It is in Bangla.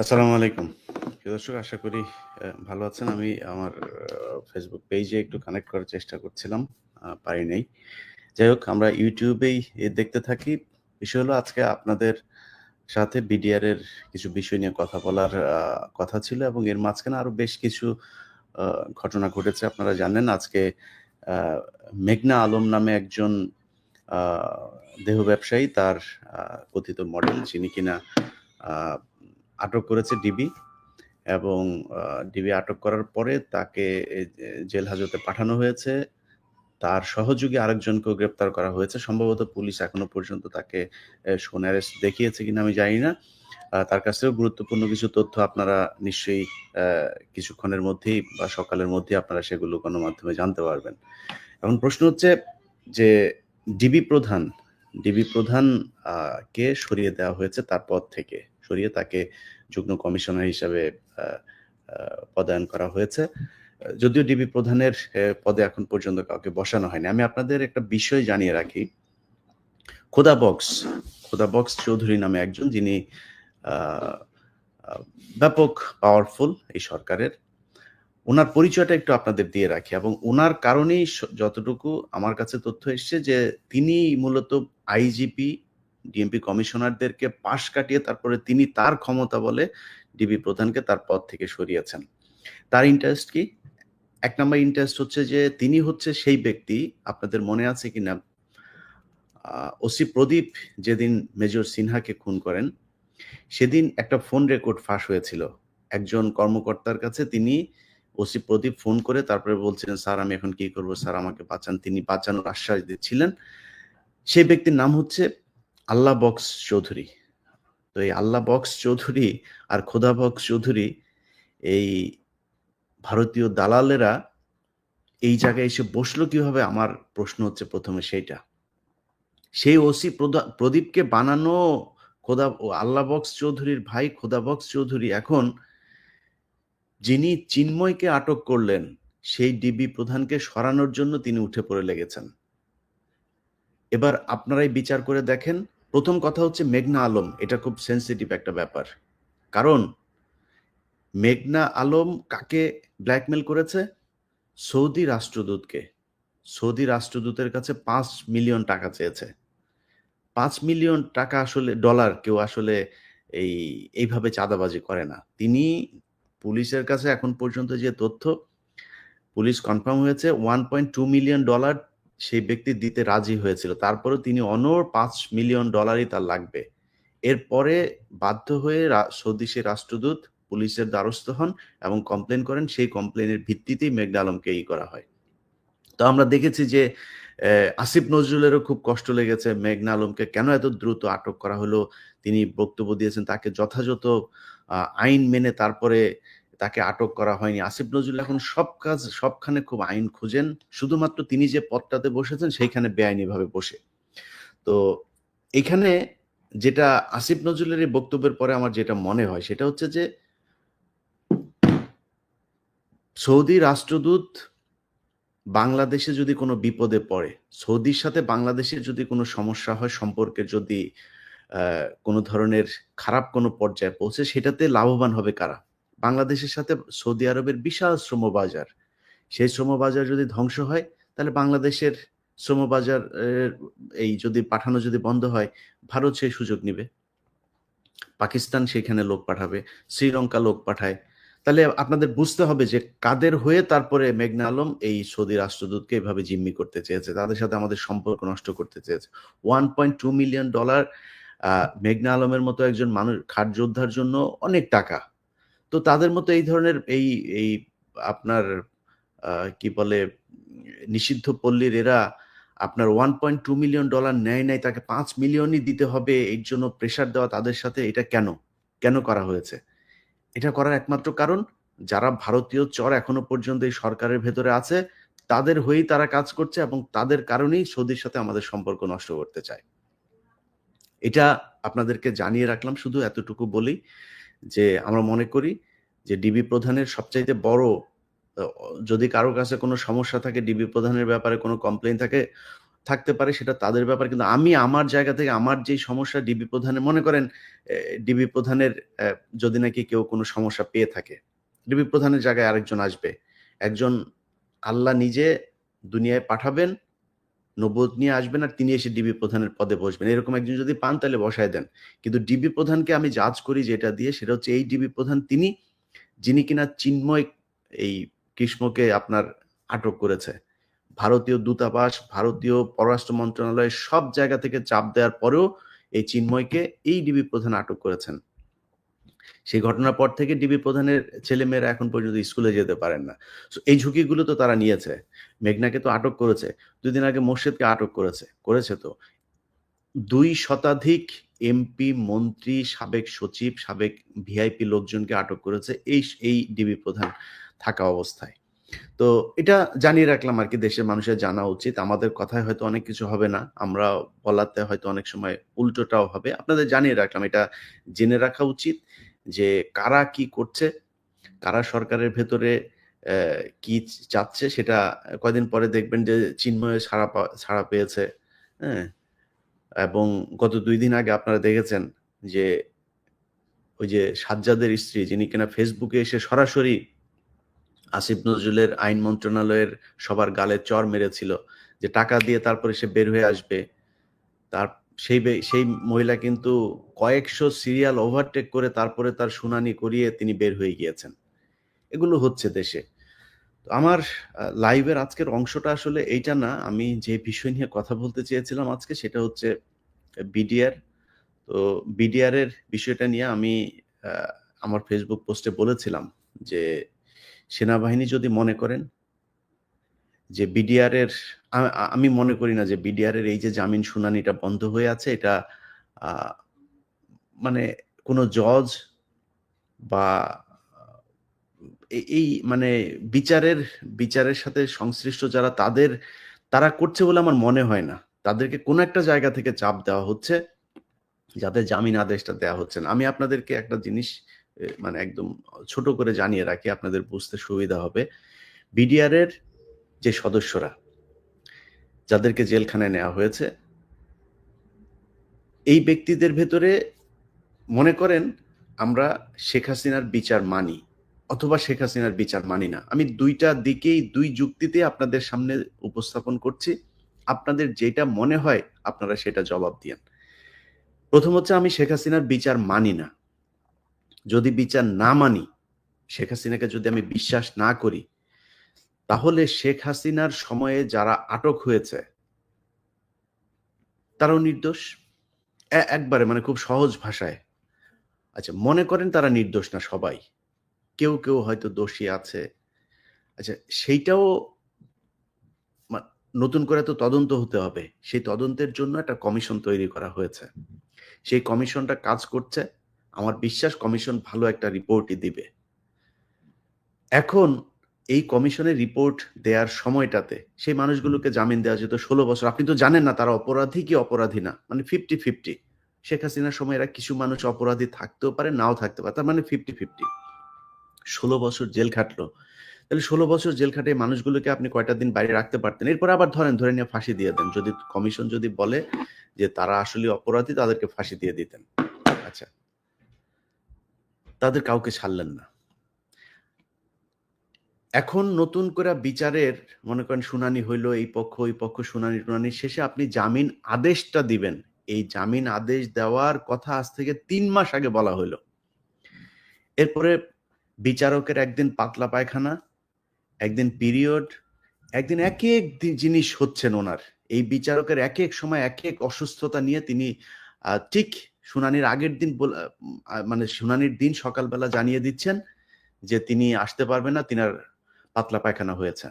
আসসালামু আলাইকুম। দর্শক, আশা করি ভালো আছেন। আমি আমার ফেসবুক পেজে একটু কানেক্ট করার চেষ্টা করছিলাম পারি নাই। যাই হোক, আমরা ইউটিউবেই দেখতে থাকি। বিষয় হলো, আজকে আপনাদের সাথে বিডিআর এর কিছু বিষয় নিয়ে কথা বলার কথা ছিল এবং এর মাঝখানে আরও বেশ কিছু ঘটনা ঘটেছে। আপনারা জানেন, আজকে মেঘনা আলম নামে একজন দেহ ব্যবসায়ী, তার কথিত মডেল যিনি কিনা আটক করেছে ডিবি এবং ডিবি আটক করার পরে তাকে জেল হাজতে পাঠানো হয়েছে। তার সহযোগী আরেকজনকেও গ্রেপ্তার করা হয়েছে। সম্ভবত পুলিশ এখনও পর্যন্ত তাকে সোন অ্যারেস্ট দেখিয়েছে কিনা আমি জানি না। তার কাছ থেকেও গুরুত্বপূর্ণ কিছু তথ্য আপনারা নিশ্চয়ই কিছুক্ষণের মধ্যেই বা সকালের মধ্যেই আপনারা সেগুলো গণমাধ্যমে জানতে পারবেন। এখন প্রশ্ন হচ্ছে যে ডিবি প্রধান ডিবি প্রধান কে সরিয়ে দেওয়া হয়েছে তার পদ থেকে? সরিয়ে তাকে যুগ্ম কমিশনার হিসাবে পদায়ন করা হয়েছে। যদিও ডিবি প্রধানের পদে এখন পর্যন্ত কাউকে বসানো হয়নি। আমি আপনাদের একটা বিষয় জানিয়ে রাখি। খোদা বক্স খোদা বক্স চৌধুরী নামে একজন যিনি ব্যাপক পাওয়ারফুল এই সরকারের। ওনার পরিচয়টা একটু আপনাদের দিয়ে রাখি এবং ওনার কারণেই যতটুকু আমার কাছে তথ্য এসছে যে তিনি মূলত আইজিপি ডিএমপি কমিশনারদেরকে পাশ কাটিয়ে তারপরে তিনি তার ক্ষমতা বলে ডিবি প্রধানকে তার পদ থেকে সরিয়েছেন। তার ইন্টারেস্ট কি? এক নম্বর ইন্টারেস্ট হচ্ছে যে তিনি হচ্ছে সেই ব্যক্তি, আপনাদের মনে আছে কি না? ওসি প্রদীপ যেদিন মেজর সিনহাকে খুন করেন, সেদিন একটা ফোন রেকর্ড ফাঁস হয়েছিল। একজন কর্মকর্তার কাছে তিনি ওসি প্রদীপ ফোন করে তারপরে বলছিলেন, স্যার, আমি এখন কি করব? স্যার, আমাকে বাঁচান। তিনি বাঁচানোর আশ্বাস দিচ্ছিলেন। সেই ব্যক্তির নাম হচ্ছে আল্লাহ বক্স চৌধুরী। তো এই আল্লাহ বক্স চৌধুরী আর খোদা বক্স চৌধুরী এই ভারতীয় দালালেরা এই জায়গায় এসে বসল কীভাবে? আমার প্রশ্ন হচ্ছে প্রথমে সেইটা। সেই ওসি প্রদীপকে বানানো খোদা আল্লাহ বক্স চৌধুরীর ভাই খোদা বক্স চৌধুরী এখন যিনি চিন্ময়কে আটক করলেন, সেই ডিবি প্রধানকে সরানোর জন্য তিনি উঠে পড়ে লেগেছেন। এবার আপনারাই বিচার করে দেখেন প্রথম কথা হচ্ছে মেঘনা আলম। এটা খুব সেন্সিটিভ একটা ব্যাপার। কারণ মেঘনা আলম কাকে ব্ল্যাকমেল করেছে? সৌদি রাষ্ট্রদূতকে। সৌদি রাষ্ট্রদূতের কাছে পাঁচ মিলিয়ন টাকা চেয়েছে। পাঁচ মিলিয়ন টাকা আসলে ডলার কেউ আসলে এই, এইভাবে চাঁদাবাজি করে না। তিনি পুলিশের কাছে এখন পর্যন্ত যে তথ্য, পুলিশ কনফার্ম হয়েছে one point two million dollar সেই ব্যক্তি দিতে রাজি হয়েছিল। তারপরে তিনি অনর পাঁচ মিলিয়ন ডলারই তার লাগবে। এরপরে বাধ্য হয়ে সৌদি রাষ্ট্রদূত, পুলিশের দ্বারস্থ হন এবং কমপ্লেন করেন। সেই কমপ্লেনের ভিত্তিতেই মেঘনা আলমকে ই করা হয়। তো আমরা দেখেছি যে আসিফ নজরুলেরও খুব কষ্ট লেগেছে মেঘনা আলমকে কেন এত দ্রুত আটক করা হলো? তিনি বক্তব্য দিয়েছেন তাকে যথাযথ আইন মেনে তারপরে তাকে আটক করা হয়নি। আসিফ নজরুল এখন সব কাজ, সবখানে খুব আইন খুঁজেন। শুধুমাত্র তিনি যে পদটাতে বসেছেন, সেইখানে বেআইনিভাবে বসে। তো এখানে যেটা আসিফ নজরুলের এই বক্তব্যের পরে আমার যেটা মনে হয়, সেটা হচ্ছে যে সৌদি রাষ্ট্রদূত বাংলাদেশে যদি কোনো বিপদে পড়ে, সৌদির সাথে বাংলাদেশের যদি কোনো সমস্যা হয়, সম্পর্কে যদি কোনো ধরনের খারাপ কোনো পর্যায়ে পৌঁছে, সেটাতে লাভবান হবে কারা? বাংলাদেশের সাথে সৌদি আরবের বিশাল শ্রমবাজার। সেই শ্রম বাজার যদি ধ্বংস হয় তাহলে বাংলাদেশের শ্রমবাজার এর, এই যদি পাঠানো যদি বন্ধ হয় ভারত সেই সুযোগ নিবে। পাকিস্তান সেখানে লোক পাঠাবে শ্রীলঙ্কা লোক পাঠায়। তাহলে আপনাদের বুঝতে হবে যে কাদের হয়ে তারপরে মেঘনা আলম এই সৌদি রাষ্ট্রদূতকে এভাবে জিম্মি করতে চেয়েছে। তাদের সাথে আমাদের সম্পর্ক নষ্ট করতে চেয়েছে। One point two million dollar মেঘনা আলমের মতো একজন মানুষ খাট যোদ্ধার জন্য অনেক টাকা। তো তাদের মতো এই ধরনের এই এই আপনার কি বলে, নিষিদ্ধ পল্লীর এরা আপনার one point two million dollar নেয় নাই, তাকে পাঁচ মিলিয়নই দিতে হবে, এর জন্য প্রেশার দেওয়া তাদের সাথে, এটা কেন? কেন করা হয়েছে? এটা করার একমাত্র কারণ, যারা ভারতীয় চর এখনও পর্যন্ত এই সরকারের ভেতরে আছে, তাদের হয়েই তারা কাজ করছে এবং তাদের কারণেই সৌদির সাথে আমাদের সম্পর্ক নষ্ট করতে চায়। এটা আপনাদেরকে জানিয়ে রাখলাম, শুধু এতটুকু বলি। যে আমরা মনে করি যে ডিবি প্রধানের সবচাইতে বড় যদি কারও কাছে কোনো সমস্যা থাকে ডিবি প্রধানের ব্যাপারে কোনো কমপ্লেন থাকে, থাকতে পারে, সেটা তাদের ব্যাপার। কিন্তু আমি আমার জায়গা থেকে আমার যেই সমস্যা ডিবি প্রধানের মনে করেন ডিবি প্রধানের যদি নাকি কেউ কোনো সমস্যা পেয়ে থাকে ডিবি প্রধানের জায়গায় আরেকজন আসবে। একজন আল্লাহ নিজে দুনিয়ায় পাঠাবেন নবদ নিয়ে আসবেন আর তিনি এসে ডিবি প্রধানের পদে বসবেন। এরকম একজন যদি পান তাহলে বসায় দেন। কিন্তু ডিবি প্রধানকে আমি জাজ করি যেটা দিয়ে, সেটা হচ্ছে এই ডিবি প্রধান তিনি, যিনি কিনা চিন্ময় এই কৃষ্ণকে আপনার আটক করেছে। ভারতীয় দূতাবাস, ভারতীয় পররাষ্ট্র মন্ত্রণালয় সব জায়গা থেকে চাপ দেওয়ার পরেও এই চিন্ময়কে এই ডিবি প্রধান আটক করেছেন। সেই ঘটনার পর থেকে ডিবি প্রধানের ছেলেমেয়েরা এখন পর্যন্ত স্কুলে যেতে পারেন না। এই ঝুঁকিগুলো তো তারা নিয়েছে। মেঘনাকে তো আটক করেছে। দুদিন আগে মোর্শেদকে আটক করেছে করেছে তো। দুই শতাধিক এমপি মন্ত্রী, সাবেক সচিব, সাবেক ভিআইপি লোকজনকে আটক করেছে এই এই ডিবি প্রধান থাকা অবস্থায়। তো এটা জানিয়ে রাখলাম আর কি, দেশের মানুষের জানা উচিত। আমাদের কথায় হয়তো অনেক কিছু হবে না। আমরা বলাতে হয়তো অনেক সময় উল্টোটাও হবে। আপনাদের জানিয়ে রাখলাম, এটা জেনে রাখা উচিত। যে কারা কি করছে, কারা সরকারের ভেতরে কি চাচ্ছে সেটা কয়দিন পরে দেখবেন যে চিন্ময় ছাড়া ছাড়া পেয়েছে হ্যাঁ? এবং গত দুই দিন আগে আপনারা দেখেছেন যে ওই যে সাজ্জাদের স্ত্রী যিনি কিনা ফেসবুকে এসে সরাসরি আসিফ নজরুলের আইন মন্ত্রণালয়ের সবার গালে চর মেরেছিল যে টাকা দিয়ে তারপরে সে বের হয়ে আসবে। তার সেই সেই মহিলা কিন্তু কয়েকশো সিরিয়াল ওভারটেক করে তারপরে তার শুনানি করিয়ে তিনি বের হয়ে গিয়েছেন। এগুলো হচ্ছে দেশে। তো আমার লাইভের আজকের অংশটা আসলে এইটা না, আমি যে বিষয় নিয়ে কথা বলতে চেয়েছিলাম আজকে সেটা হচ্ছে বিডিআর তো বিডিআর এর বিষয়টা নিয়ে আমি আমার ফেসবুক পোস্টে বলেছিলাম যে, সেনাবাহিনী যদি মনে করেন যে বিডিআর এর আ- আ- আমি মনে করি না যে বিডিআর এর এই যে জামিন শুনানিটা বন্ধ হয়ে আছে, এটা মানে কোনো জজ বা এই মানে বিচারের বিচারের সাথে সংশ্লিষ্ট যারা তাদের, তারা করছে বলে আমার মনে হয় না। তাদেরকে কোনো একটা জায়গা থেকে চাপ দেওয়া হচ্ছে যাতে জামিন আদেশটা দেওয়া হচ্ছে না। আমি আপনাদেরকে একটা জিনিস মানে একদম ছোট করে জানিয়ে রাখি, আপনাদের বুঝতে সুবিধা হবে। বিডিআর এর যে সদস্যরা যাদেরকে জেলখানায় নেওয়া হয়েছে, এই ব্যক্তিদের ভেতরে মনে করেন আমরা শেখ হাসিনার বিচার মানি অথবা শেখ হাসিনার বিচার মানি না। আমি দুইটা দিকেই, দুই যুক্তিতে আপনাদের সামনে উপস্থাপন করছি। আপনাদের যেটা মনে হয় আপনারা সেটা জবাব দিয়েন। প্রথম হচ্ছে আমি শেখ হাসিনার বিচার মানি না। যদি বিচার না মানি, শেখ হাসিনাকে যদি আমি বিশ্বাস না করি তাহলে শেখ হাসিনার সময়ে যারা আটক হয়েছে, তারাও নির্দোষ? একবারে মানে খুব সহজ ভাষায়। আচ্ছা মনে করেন তারা নির্দোষ না সবাই? কেউ কেউ হয়তো দোষী আছে। আচ্ছা সেইটাও নতুন করে তো তদন্ত হতে হবে। সেই তদন্তের জন্য একটা কমিশন তৈরি করা হয়েছে। সেই কমিশনটা কাজ করছে। আমার বিশ্বাস কমিশন ভালো একটা রিপোর্টই দিবে। এখন এই কমিশনের রিপোর্ট দেওয়ার সময়টাতে সেই মানুষগুলোকে জামিন দেওয়া যেত ষোলো বছর। আপনি তো জানেন না তারা অপরাধী কি অপরাধী না। মানে ফিফটি ফিফটি শেখ হাসিনার সময় এরা কিছু মানুষ অপরাধী থাকতেও পারে, নাও থাকতে পারে। তার মানে ফিফটি ফিফটি ষোলো বছর জেল খাটলো। তাহলে ষোলো বছর জেল খাটে মানুষগুলোকে আপনি কয়টা দিন বাইরে রাখতে পারতেন? এরপর আবার ধরেন, ধরে নিয়ে ফাঁসি দিয়ে দেন। যদি কমিশন যদি বলে যে তারা আসলে অপরাধী, তাদেরকে ফাঁসি দিয়ে দিতেন। আচ্ছা। তাদের কাউকে ছাড়লেন না। এখন নতুন করে বিচারের, মনে করেন, শুনানি হইল, এই পক্ষ, ওই পক্ষ, শুনানি, টুনানি শেষে আপনি জামিন আদেশটা দিবেন। এই জামিন আদেশ দেওয়ার কথা আজ থেকে তিন মাস আগে বলা হইল। এরপরে বিচারকের একদিন পাতলা পায়খানা, একদিন পিরিয়ড, একদিন এক এক জিনিস হচ্ছেন ওনার। এই বিচারকের এক এক সময় এক এক অসুস্থতা নিয়ে তিনি ঠিক শুনানির আগের দিন মানে শুনানির দিন সকালবেলা জানিয়ে দিচ্ছেন যে তিনি আসতে পারবেন না, তিনার পাতলা পায়খানা হয়েছে।